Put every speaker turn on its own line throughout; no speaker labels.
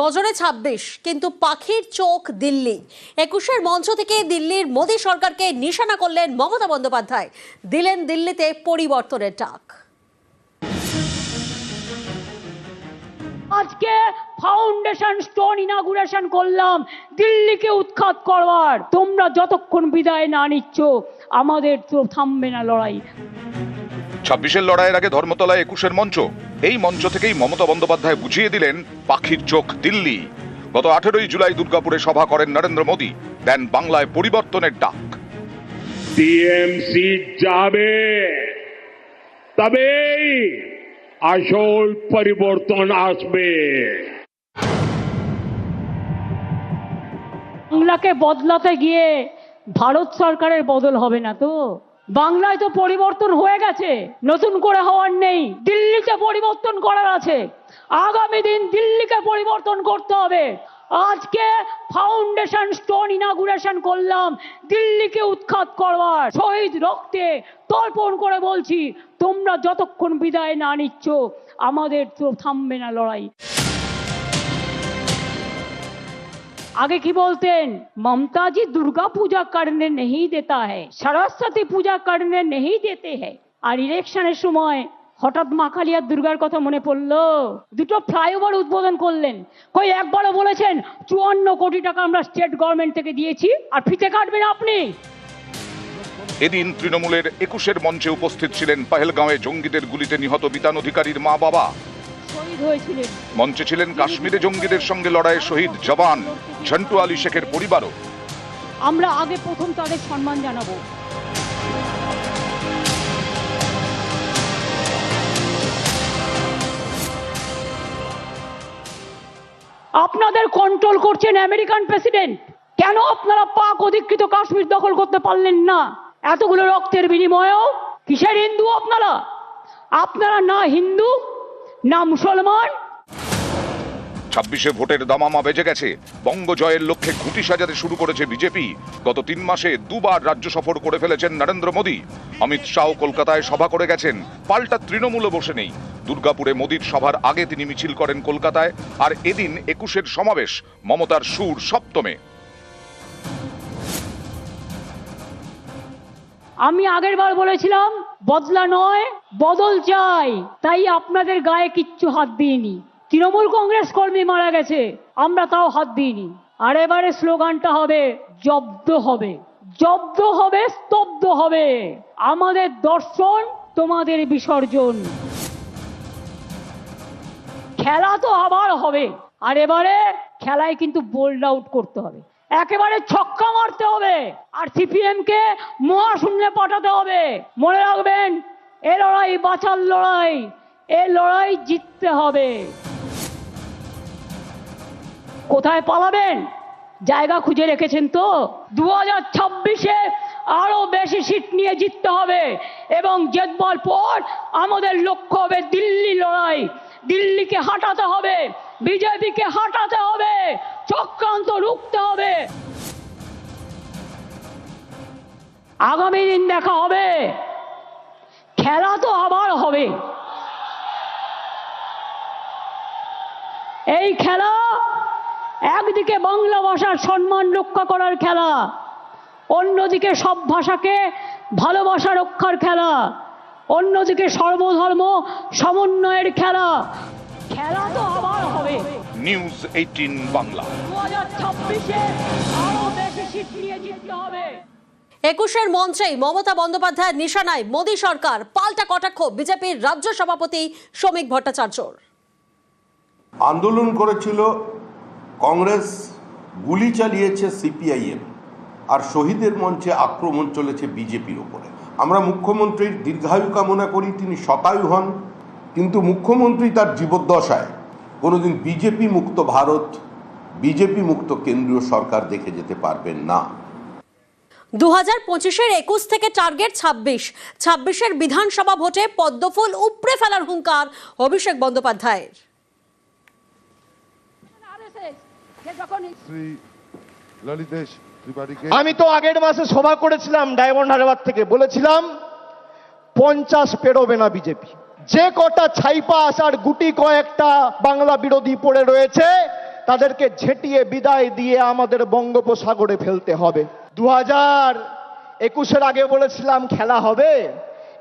নজরে ছাব্বিশ কিন্তু পাখির চোখ দিল্লি। একুশের মঞ্চ থেকে দিল্লির মোদী সরকারকে নিশানা করলেন মমতা বন্দ্যোপাধ্যায়। দিলেন দিল্লিতে পরিবর্তনের ডাক।
আজকে ফাউন্ডেশন স্টোন ইনাগুরেশন করলাম দিল্লিকে উৎখাত করবার। তোমরা যতক্ষণ বিদায় না নিচ্ছ আমাদের তো থামবে না লড়াই।
ছাব্বিশের লড়াইয়ের আগে ধর্মতলায় একুশের মঞ্চ। এই মঞ্চ থেকেই মমতা বন্দ্যোপাধ্যায় বুঝিয়ে দিলেন পাখির চোখ দিল্লি। গত আঠেরোই জুলাই দুর্গাপুরে সভা করেন নরেন্দ্র মোদী। দেন বাংলায় পরিবর্তনের ডাক।
টিএমসি যাবে। তবেই আসল পরিবর্তন আসবে।
বাংলাকে বদলাতে গিয়ে ভারত সরকারের বদল হবে না তো? বাংলায় তো পরিবর্তন হয়ে গেছে, নতুন করে হওয়ার নেই, দিল্লিতে পরিবর্তন করার আছে। আগামী দিন দিল্লিকে পরিবর্তন করতে হবে। আজকে ফাউন্ডেশন স্টোন ইনাগুরেশন করলাম, দিল্লিকে উৎখাত করবার, শহীদ রক্তে তর্পণ করে বলছি, তোমরা যতক্ষণ বিদায় না নিচ্ছ, আমাদের তো থামবে না লড়াই। आगे की बोलते हैं ममता जी दुर्गा पूजा करने नहीं देता है सरस्वती पूजा करने नहीं देते हैं আর ইলেকশনের সময় হঠাৎ মা কালিয়ার দুর্গার কথা মনে পড়লো দুটো ফ্লাইওভার উদ্বোধন করলেন কই একবারও বলেছেন চুয়ান্ন কোটি টাকা আমরা স্টেট গভর্নমেন্ট থেকে দিয়েছি আর ফিতে কাটবেন আপনি
এদিন তৃণমূলের একুশের মঞ্চে উপস্থিত ছিলেন পাহেলগাঁওয়ে জঙ্গিদের গুলিতে নিহত বিতান অধিকারীর মা বাবা
শহীদ হয়েছিলেন
মঞ্চে ছিলেন কাশ্মীরে জঙ্গিদের সঙ্গে লড়াইয়ে শহীদ জওয়ান ঝন্টু আলী শেখের পরিবারও।
আমরা আগে প্রথম তাদের সম্মান জানাব। আপনাদের কন্ট্রোল করছেন আমেরিকান প্রেসিডেন্ট কেন আপনারা পাক অধিকৃত কাশ্মীর দখল করতে পারলেন না? এতগুলো রক্তের বিনিময়েও কিসের হিন্দু আপনারা? আপনারা না হিন্দু না মুসলমান?
ছাব্বিশে ভোটের দামামা বেজে গেছে। বঙ্গ জয়ের লক্ষ্যে ঘুঁটি সাজাতে শুরু করেছে বিজেপি। গত তিন মাসে দুবার রাজ্য সফর করে ফেলেছেন নরেন্দ্র মোদী। অমিত শাহ কলকাতায় সভা করে গেছেন। পাল্টা তৃণমূলও বসে নেই। দুর্গাপুরে মোদীর সভার আগে তিনি মিছিল করেন কলকাতায়। আর এদিন একুশের সমাবেশ মমতার সুর সপ্তমে।
আমি আগের বার বলেছিলাম, বদলা নয়, বদল চাই। তাই আপনাদের গায়ে কিচ্ছু হাত দিইনি। তৃণমূল কংগ্রেস কর্মী মারা গেছে, আমরা তাও হাত দিইনি। আর এবারে স্লোগানটা হবে, জব্দ হবে। জব্দ হবে, স্তব্ধ হবে। আমাদের দর্শন, তোমাদের বিসর্জন। খেলা তো আবার হবে। আর এবারে খেলায় কিন্তু বোল্ড আউট করতে হবে। একেবারে ছক্কা মারতে হবে আর সিপিএম কে মহাশূন্যে পাঠাতে হবে। মনে রাখবেন, এ লড়াই বাঁচার লড়াই, এ লড়াই জিততে হবে। কোথায় পালাবেন? জায়গা খুঁজে রেখেছেন তো? দু হাজার ছাব্বিশে আরও বেশি সিট নিয়ে জিততে হবে এবং জেতবার পর আমাদের লক্ষ্য হবে দিল্লি লড়াই। দিল্লিকে হাঁটাতে হবে, বিজেপিকে হাঁটাতে হবে। চক্রান্ত রুখতে হবে। আগামী দিন দেখা হবে। খেলা তো আবার হবে। এই খেলা একদিকে বাংলা ভাষার সম্মান রক্ষা করার খেলা, অন্যদিকে সব ভাষাকে ভালোবাসা রক্ষার খেলা, অন্যদিকে সর্বধর্ম সমন্বয়ের খেলা। খেলা তো আবার হবে।
নিউজ এইটিন বাংলা
একুশের মঞ্চেই মমতা বন্দ্যোপাধ্যায়ের নিশানায় মোদী সরকার পাল্টা কটাক্ষ বিজেপির রাজ্য সভাপতি শ্রমিক ভট্টাচার্যর।
আন্দোলন করেছিল কংগ্রেস গুলি চালিয়েছে সিপিআইএম আর শহীদের মঞ্চে আক্রমণ চলেছে বিজেপির ওপরে। আমরা মুখ্যমন্ত্রীর দীর্ঘায়ু কামনা করি তিনি শতায়ু হন কিন্তু মুখ্যমন্ত্রী তার জীবদ্দশায় কোনোদিন বিজেপি মুক্ত ভারত বিজেপি মুক্ত কেন্দ্রীয় সরকার দেখে যেতে পারবেন না।
দু হাজার পঁচিশের একুশ থেকে টার্গেট ছাব্বিশ। ছাব্বিশের বিধানসভা ভোটে পদ্মফুল উপড়ে ফেলার হুঙ্কার অভিষেক বন্দ্যোপাধ্যায়ের।
আমি তো আগের মাসে সভা করেছিলাম ডায়মন্ড হারবার থেকে। বলেছিলাম পঞ্চাশ পেরোবে না বিজেপি। যে কটা ছাইপা আসার গুটি কয়েকটা বাংলা বিরোধী পড়ে রয়েছে, তাদেরকে ঝেটিয়ে বিদায় দিয়ে আমাদের বঙ্গোপসাগরে ফেলতে হবে। দু হাজার একুশের আগে বলেছিলাম খেলা হবে,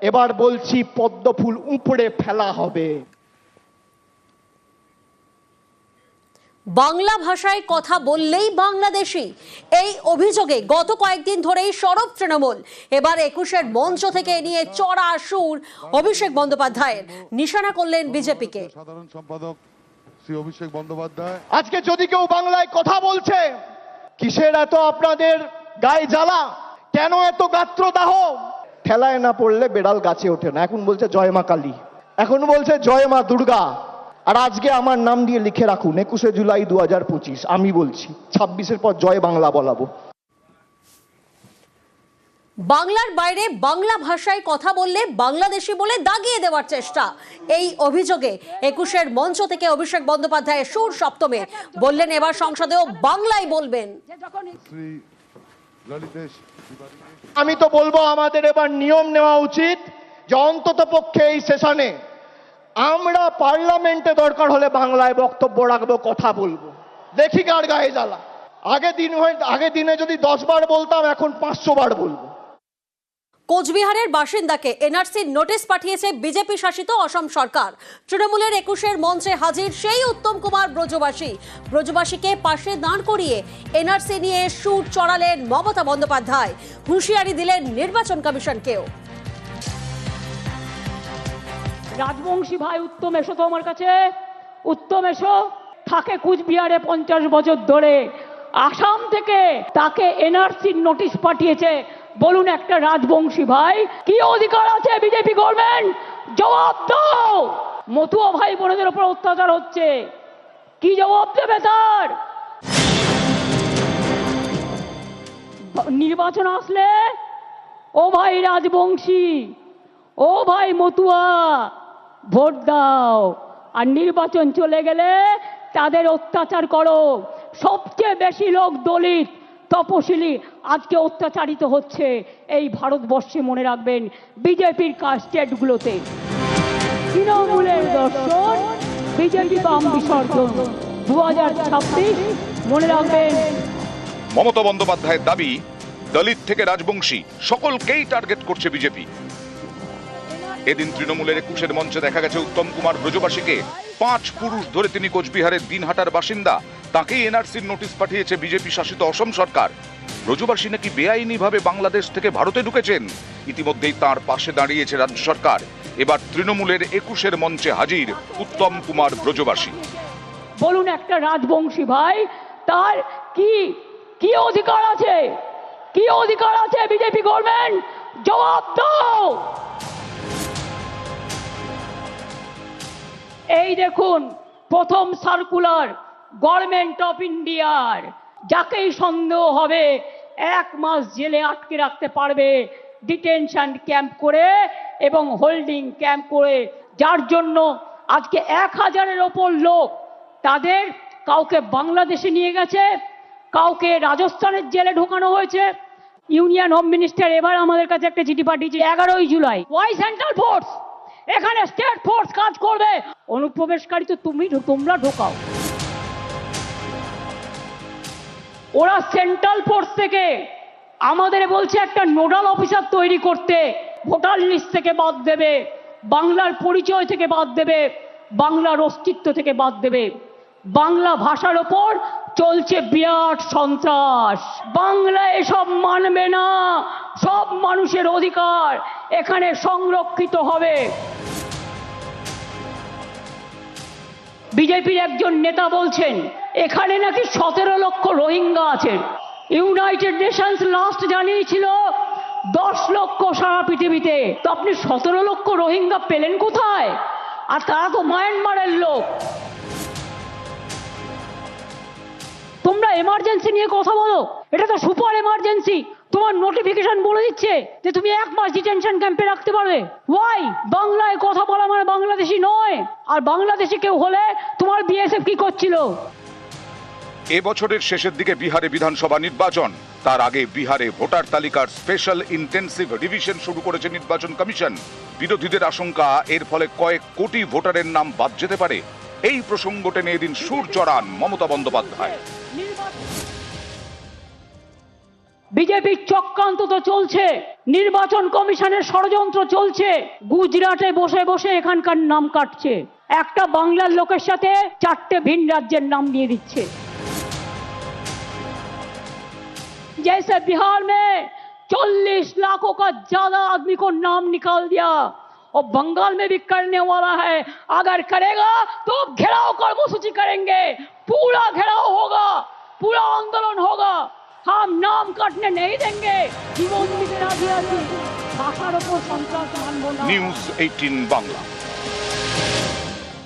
এবার বলছি পদ্মফুল উপড়ে ফেলা হবে।
বাংলা ভাষায় কথা বললেই বাংলাদেশি। এই অভিযোগে গত কয়েকদিন ধরেই সরব তৃণমূল। এবার একুশের মঞ্চ থেকে নিয়ে চড়া সুর অভিষেক বন্দ্যোপাধ্যায়ের। নিশানা করলেন বিজেপিকে।
সাধারণ সম্পাদক শ্রী অভিষেক বন্দ্যোপাধ্যায়।
আজকে যদি কেউ বাংলায় কথা বলছে কিসের এত আপনাদের গায়ে জ্বালা? কেন এত গাত্রদাহ? ঠেলায় না পড়লে বেড়াল গাছে ওঠে না। এখন বলছে জয় মা কালী। এখন বলছে জয় মা দুর্গা। আর আজকে আমার নাম দিয়ে লিখে রাখুন একুশে জুলাই দু হাজার পঁচিশ আমি বলছি ছাব্বিশের পর জয় বাংলা বলাবো।
বাংলার বাইরে বাংলা ভাষায় কথা বললে বাংলাদেশি বলে দাগিয়ে দেওয়ার চেষ্টা। এই অভিযোগে একুশের মঞ্চ থেকে অভিষেক বন্দ্যোপাধ্যায়ের সুর সপ্তমে। বললেন এবার সংসদেও বাংলায় বলবেন।
শ্রী ললিতেশ ত্রিপাঠীকে
আমি তো বলব আমাদের এবার নিয়ম নেওয়া উচিত যে অন্তত পক্ষে এই সেশনে আমরা পার্লামেন্টে দরকার হলে বাংলায় বক্তব্য রাখব, কথা বলব। দেখি কার গায়ে জ্বালা। আগে দিন হয়, আগে দিনে যদি দশ বার বলতাম, এখন পাঁচশো বার বলব।
কোচবিহারের বাসিন্দাকে এনআরসির নোটিশ পাঠিয়েছে বিজেপি শাসিত অসম সরকার। তৃণমূলের একুশের মঞ্চে হাজির সেই উত্তম কুমার ব্রজবাসী। ব্রজবাসীকে পাশে দাঁড় করিয়ে এনআরসি নিয়ে সুর চড়ালেন মমতা বন্দ্যোপাধ্যায়। হুঁশিয়ারি দিলেন নির্বাচন কমিশনকেও।
রাজবংশী ভাই, উত্তম এসো তো আমার কাছে। উত্তম এসো। থাকে কুচবিহারে পঞ্চাশ বছর ধরে। আসাম থেকে তাকে এনআরসির নোটিশ পাঠিয়েছে। বলুন একটা রাজবংশী ভাই, কি অধিকার আছে বিজেপি গভর্নমেন্ট জবাব দাও। মতুয়া ভাই বোনদের উপর অত্যাচার হচ্ছে। কি জবাব দেবে তার? নির্বাচন আসলে? ও ভাই রাজবংশী, ও ভাই মতুয়া। ভোট দাও। আর নির্বাচন চলে গেলে তাদের অত্যাচার করো। সবচেয়ে বেশি লোক দলিত, তপশিলি আজকে অত্যাচারিত হচ্ছে। এই ভারতবর্ষে মনে রাখবেন বিজেপির স্টেটগুলোতে তৃণমূলের দর্শন, বিজেপি বাম বিসর্জন। দু হাজার ছাব্বিশ, মনে রাখবেন।
মমতা বন্দ্যোপাধ্যায়ের দাবি, দলিত থেকে রাজবংশী, সকলকেই টার্গেট করছে বিজেপি। এদিন তৃণমূলের একুশের মঞ্চে দেখা গেছে উত্তম কুমার ব্রজবাসীকে। পাঁচ পুরুষ ধরে তিনি কোচবিহারের দিনহাটার বাসিন্দা। তাকেই এনআরসির নোটিশ পাঠিয়েছে বিজেপি শাসিত অসম সরকার। ব্রজবাসী নাকি বেআইনিভাবে বাংলাদেশ থেকে ভারতে ঢুকেছেন? ইতিমধ্যেই তার পাশে দাঁড়িয়েছে রাজ্য সরকার। এবার তৃণমূলের একুশের মঞ্চে হাজির উত্তম কুমার ব্রজবাসী।
বলুন একটা রাজবংশী ভাই, তার কি কি অধিকার আছে? কি অধিকার আছে বিজেপি গভর্নমেন্ট? জবাব দাও! এই দেখুন, প্রথম সার্কুলার গভর্নমেন্ট অফ ইন্ডিয়ার যাকেই সন্দেহ হবে, এক মাস জেলে আটকে রাখতে পারবে ডিটেনশন ক্যাম্প করে এবং হোল্ডিং ক্যাম্প করে। যার জন্য আজকে এক হাজারের ওপর লোক তাদের কাউকে বাংলাদেশে নিয়ে গেছে, কাউকে রাজস্থানের জেলে ঢোকানো হয়েছে। ইউনিয়ন হোম মিনিস্টার এবার আমাদের কাছে একটা চিঠি পাঠিয়েছে, এগারোই জুলাই। ওয়াই সেন্ট্রাল ফোর্স এখানে স্টেট ফোর্স কাজ করবে। অনুপ্রবেশকারী তো তুমি তোমরা ঢোকাও। ওরা সেন্ট্রাল ফোর্স থেকে আমাদের বলছে একটা নোডাল অফিসার তৈরি করতে। ভোটার লিস্ট থেকে বাদ দেবে। বাংলার পরিচয় থেকে বাদ দেবে। বাংলার অস্তিত্ব থেকে বাদ দেবে। বাংলা ভাষার ওপর চলছে বিরাট সন্ত্রাস। বাংলা এসব মানবে না। সব মানুষের অধিকার। এখানে সংরক্ষিত হবে। বিজেপির একজন নেতা বলছেন, এখানে নাকি সতেরো লক্ষ রোহিঙ্গা আছেন ইউনাইটেড নেশনস লাস্ট জানিয়েছিল, দশ লক্ষ সারা পৃথিবীতে। তো আপনি সতেরো লক্ষ রোহিঙ্গা পেলেন কোথায়? আর তারা তো মায়ানমারের লোক। তোমরা এমার্জেন্সি নিয়ে কথা বলো। এটা তো সুপার এমার্জেন্সি তোমার নোটিফিকেশন বলে দিচ্ছে যে তুমি এক মাস ডিটেনশন ক্যাম্পে রাখতে পারবে। ওয়াই বাংলায় কথা বলা মানে বাংলাদেশি নয়। আর বাংলাদেশি কেউ হলে তোমার বিএসএফ কি করছিল?
এ বছরের শেষের দিকে বিহারে বিধানসভা নির্বাচন। তার আগে বিহারে ভোটার তালিকার স্পেশাল ইন্টেন্সিভ রিভিশন শুরু করেছে নির্বাচন কমিশন। বিরোধীদের আশঙ্কা এর ফলে কয়েক কোটি ভোটারের নাম বাদ যেতে পারে। এই প্রসঙ্গ টেনে এদিন সুর চড়ান মমতা বন্দ্যোপাধ্যায়।
বিজেপির চক্রান্ত তো চলছে নির্বাচন কমিশনের ষড়যন্ত্র চলছে গুজরাটে বসে বসে এখানকার নাম কাটছে একটা বাংলার লোকের সাথে চারটে ভিন রাজ্যের নাম দিয়ে দিচ্ছে जैसे बिहार में 40 लाखों का ज्यादा आदमी को नाम निकाल दिया और बंगाल में भी करने वाला है अगर करेगा तो घेराव कर्मसूची करेंगे पूरा घेराव होगा पूरा आंदोलन होगा हम नाम काटने नहीं देंगे জীবন দিতে রাজি আছি ভাষার ওপর সন্ত্রাস মানব না
নিউজ এইটিন বাংলা